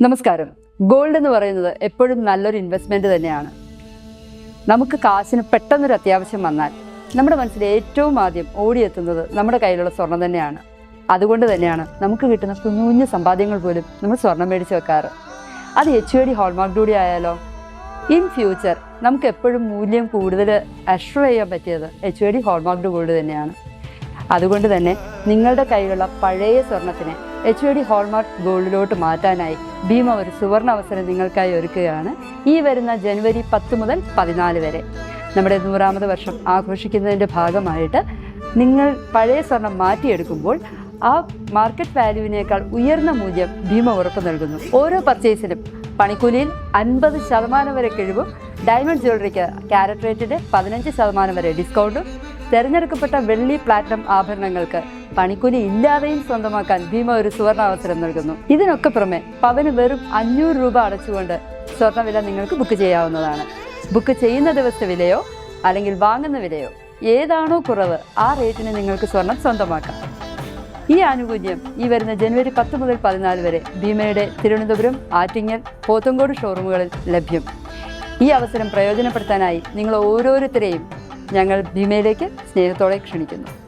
നമസ്കാരം. ഗോൾഡ് എന്ന് പറയുന്നത് എപ്പോഴും നല്ലൊരു ഇൻവെസ്റ്റ്മെന്റ് തന്നെയാണ്. നമുക്ക് കാശിന് പെട്ടെന്നൊരു അത്യാവശ്യം വന്നാൽ നമ്മുടെ മനസ്സിൽ ഏറ്റവും ആദ്യം ഓടിയെത്തുന്നത് നമ്മുടെ കയ്യിലുള്ള സ്വർണം തന്നെയാണ്. അതുകൊണ്ട് തന്നെയാണ് നമുക്ക് കിട്ടുന്ന കുഞ്ഞു കുഞ്ഞു സമ്പാദ്യങ്ങൾ പോലും നമ്മൾ സ്വർണം മേടിച്ച് വെക്കാറ്. അത് എച്ച് ഡി ഹോൾമാർക്ക് ഡ്യൂടി ആയാലോ? ഇൻ ഫ്യൂച്ചർ നമുക്ക് എപ്പോഴും മൂല്യം കൂടുതൽ അഷ്വർ ചെയ്യാൻ പറ്റിയത് എച്ച് ഡി ഹോൾമാർക്ക് ഗോൾഡ് തന്നെയാണ്. അതുകൊണ്ട് തന്നെ നിങ്ങളുടെ കയ്യിലുള്ള പഴയ സ്വർണത്തിനെ എച്ച് ഡി ഹോൾമാർക്ക് ഗോൾഡിലോട്ട് മാറ്റാനായി ഭീമ ഒരു സുവർണ അവസരം നിങ്ങൾക്കായി ഒരുക്കുകയാണ്. ഈ വരുന്ന ജനുവരി പത്ത് മുതൽ പതിനാല് വരെ. നമ്മുടെ നൂറാമത് വർഷം ആഘോഷിക്കുന്നതിന്റെ ഭാഗമായിട്ട് നിങ്ങൾ പഴയ സ്വർണം മാറ്റിയെടുക്കുമ്പോൾ ആ മാർക്കറ്റ് വാല്യൂവിനേക്കാൾ ഉയർന്ന മൂല്യം ഭീമ ഉറപ്പ് നൽകുന്നു. ഓരോ പർച്ചേസിനും പണിക്കൂലിയിൽ അൻപത് ശതമാനം വരെ കിഴിവും ഡയമണ്ട് ജ്വല്ലറിക്ക് ക്യാരറ്റ് റേറ്റിന്റെ പതിനഞ്ച് ശതമാനം വരെ ഡിസ്കൗണ്ടും തിരഞ്ഞെടുക്കപ്പെട്ട വെള്ളി പ്ലാറ്റിനം ആഭരണങ്ങൾക്ക് പണിക്കൂലി ഇല്ലാതെയും സ്വന്തമാക്കാൻ ഭീമ ഒരു സുവർണ അവസരം നൽകുന്നു. ഇതിനൊക്കെ പുറമെ പവന് വെറും അഞ്ഞൂറ് രൂപ അടച്ചുകൊണ്ട് സ്വർണവില നിങ്ങൾക്ക് ബുക്ക് ചെയ്യാവുന്നതാണ്. ബുക്ക് ചെയ്യുന്ന ദിവസത്തെ വിലയോ അല്ലെങ്കിൽ വാങ്ങുന്ന വിലയോ ഏതാണോ കുറവ് ആ റേറ്റിന് നിങ്ങൾക്ക് സ്വർണം സ്വന്തമാക്കാം. ഈ ആനുകൂല്യം ഈ വരുന്ന ജനുവരി പത്ത് മുതൽ പതിനാല് വരെ ഭീമയുടെ തിരുവനന്തപുരം ആറ്റിങ്ങൽ പോത്തങ്കോട് ഷോറൂമുകളിൽ ലഭ്യം. ഈ അവസരം പ്രയോജനപ്പെടുത്താനായി നിങ്ങൾ ഓരോരുത്തരെയും ഞങ്ങൾ ഭീമയിലേക്ക് സ്നേഹത്തോടെ ക്ഷണിക്കുന്നു.